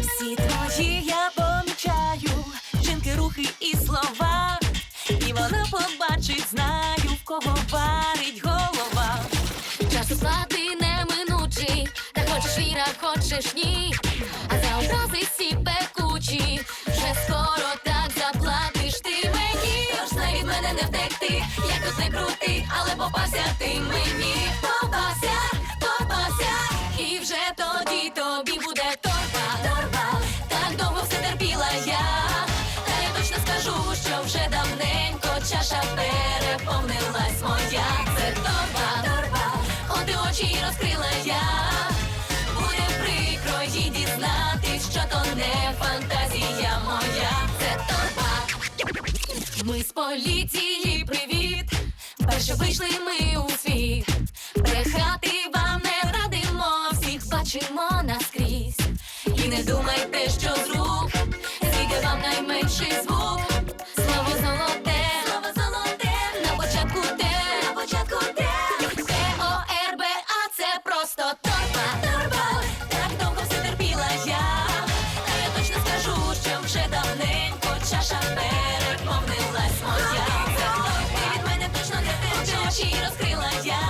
Всі твої я помічаю, жінки, рухи і слова. І вона побачить, знаю, в кого варить голова. Час сплати неминучий, та хочеш віра, хочеш ні. А за образи всі пекучі, вже скоро так заплатиш ти мені. Тож знай від мене не втекти, як тут не крути, але попався ти мені. Чаша переповнилась моя. Це торба, торба, і очі розкрила я. Буде прикро їй дізнатись, що то не фантазія моя. Це торба. Ми з поліції привіт. Перше вийшли ми у світ. Брехати вам не радимо, всіх бачимо наскрізь. І не думайте, що з рук зійде вам найменший звук. Чаша переповнилась моя. Ти від мене точно не втечеш. Очі розкрила я.